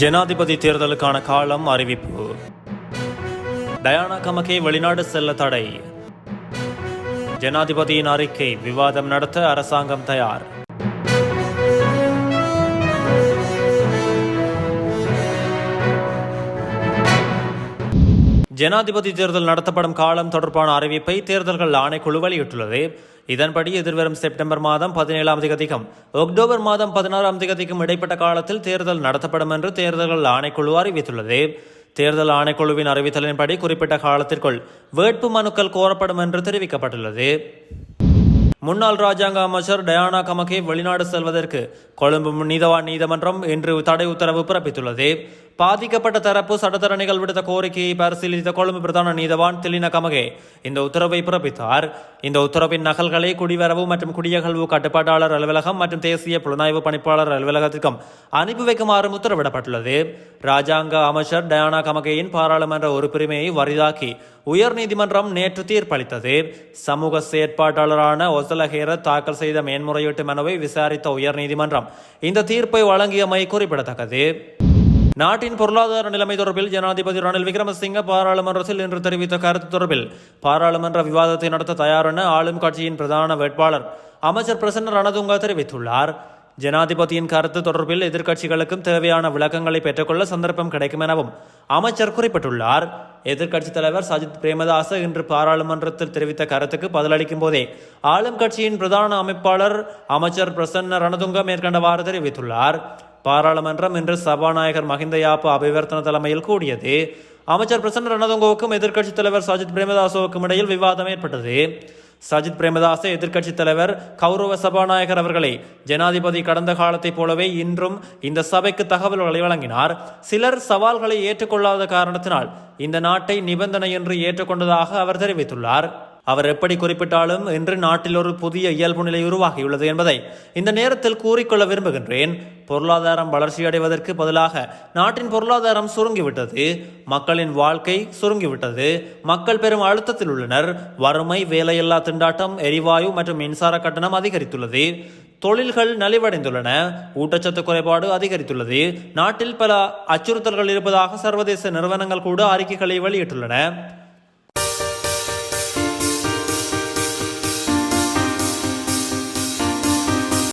ஜனாதிபதி தேர்தலுக்கான காலம் அறிவிப்பு. டயானா கமகே வெளிநாடு செல்ல தடை. ஜனாதிபதியின் அறிக்கை விவாதம் நடத்த அரசாங்கம் தயார். ஜனாதிபதி தேர்தல் நடத்தப்படும் காலம் தொடர்பான அறிவிப்பை தேர்தல்கள் ஆணைக்குழு வெளியிட்டுள்ளது. இதன்படி எதிர்வரும் செப்டம்பர் மாதம் பதினேழாம் திகதிக்கும் அக்டோபர் மாதம் பதினாறாம் திகதிக்கும் இடைப்பட்ட காலத்தில் தேர்தல் நடத்தப்படும் என்று தேர்தல்கள் ஆணைக்குழு அறிவித்துள்ளது. தேர்தல் ஆணைக்குழுவின் அறிவித்தலின்படி குறிப்பிட்ட காலத்திற்குள் வேட்பு மனுக்கள் கோரப்படும் என்று தெரிவிக்கப்பட்டுள்ளது. முன்னாள் ராஜாங்க அமைச்சர் டயானா கமகே வெளிநாடு செல்வதற்கு கொழும்பு நீதவான் நீதிமன்றம் இன்று தடை உத்தரவு பிறப்பித்துள்ளது. பாதிக்கப்பட்ட தரப்பு சட்டத்தரணிகள் விடுத்த கோரிக்கையை பரிசீலித்த கொழும்பு பிரதான நீதவான் திலின கமகே. இந்த உத்தரவை பிறப்பித்தார். இந்த உத்தரவின் நகல்களை குடிவரவு மற்றும் குடியகழ்வு கட்டுப்பாட்டாளர் அலுவலகம் மற்றும் தேசிய புலனாய்வு பணிப்பாளர் அலுவலகத்திற்கும் அனுப்பி வைக்குமாறும் உத்தரவிடப்பட்டுள்ளது. ராஜாங்க அமைச்சர் டயானா கமகேயின் பாராளுமன்ற உறுப்புரிமையை வரிதாக்கி உயர்நீதிமன்றம் நேற்று தீர்ப்பளித்தது. சமூக செயற்பாட்டாளரான ஒசலஹேர தாக்கல் செய்த மேன்முறையீட்டு மனுவை விசாரித்த உயர்நீதிமன்றம் இந்த தீர்ப்பை வழங்கியமை குறிப்பிடத்தக்கது. நாட்டின் பொருளாதார நிலைமை தொடர்பில் ஜனாதிபதி ரணில் விக்ரமசிங்க பாராளுமன்றத்தில் இன்று தெரிவித்த கருத்து தொடர்பில் பாராளுமன்ற விவாதத்தை நடத்த தயாரென ஆளும் கட்சியின் பிரதான வேட்பாளர் அமைச்சர் பிரசன்ன ரணதுங்க தெரிவித்துள்ளார். ஜனாதிபதியின் கருத்து தொடர்பில் எதிர்க்கட்சிகளுக்கும் தேவையான விளக்கங்களை பெற்றுக்கொள்ள சந்தர்ப்பம் கிடைக்கும் எனவும் அமைச்சர் குறிப்பிட்டுள்ளார். எதிர்க்கட்சித் தலைவர் சஜித் பிரேமதாச இன்று பாராளுமன்றத்தில் தெரிவித்த கருத்துக்கு பதிலளிக்கும் போதே ஆளும் கட்சியின் பிரதான அமைப்பாளர் அமைச்சர் பிரசன்ன ரணதுங்க மேற்கண்டவாறு தெரிவித்துள்ளார். பாராளுமன்றம் இன்று சபாநாயகர் மஹிந்த யாப்பு அபிவர்த்தன தலைமையில் கூடியது. அமைச்சர் பிரசன்ன ரணதுங்கோவுக்கும் எதிர்க்கட்சித் தலைவர் சஜித் பிரேமதாசோவுக்கும் இடையில் விவாதம் ஏற்பட்டது. சஜித் பிரேமதாச எதிர்க்கட்சித் தலைவர் கௌரவ சபாநாயகர் அவர்களை ஜனாதிபதி கடந்த காலத்தைப் போலவே இன்றும் இந்த சபைக்கு தகவல்களை வழங்கினார். சிலர் சவால்களை ஏற்றுக்கொள்ளாத காரணத்தினால் இந்த நாட்டை நிபந்தனை என்று ஏற்றுக்கொண்டதாக அவர் தெரிவித்துள்ளார். அவர் எப்படி குறிப்பிட்டாலும் இன்று நாட்டில் ஒரு புதிய இயல்பு நிலை உருவாகியுள்ளது என்பதை இந்த நேரத்தில் கூறிக்கொள்ள விரும்புகின்றேன். பொருளாதாரம் வளர்ச்சியடைவதற்கு பதிலாக நாட்டின் பொருளாதாரம் சுருங்கிவிட்டது மக்களின் வாழ்க்கை சுருங்கிவிட்டது மக்கள் பெரும் அழுத்தத்தில் உள்ளனர் வறுமை வேலையில்லா திண்டாட்டம் எரிவாயு மற்றும் மின்சார கட்டணம் அதிகரித்துள்ளது தொழில்கள் நலிவடைந்துள்ளன ஊட்டச்சத்து குறைபாடு அதிகரித்துள்ளது நாட்டில் பல அச்சுறுத்தல்கள் இருப்பதாக சர்வதேச நிறுவனங்கள் கூட அறிக்கைகளை வெளியிட்டுள்ளன.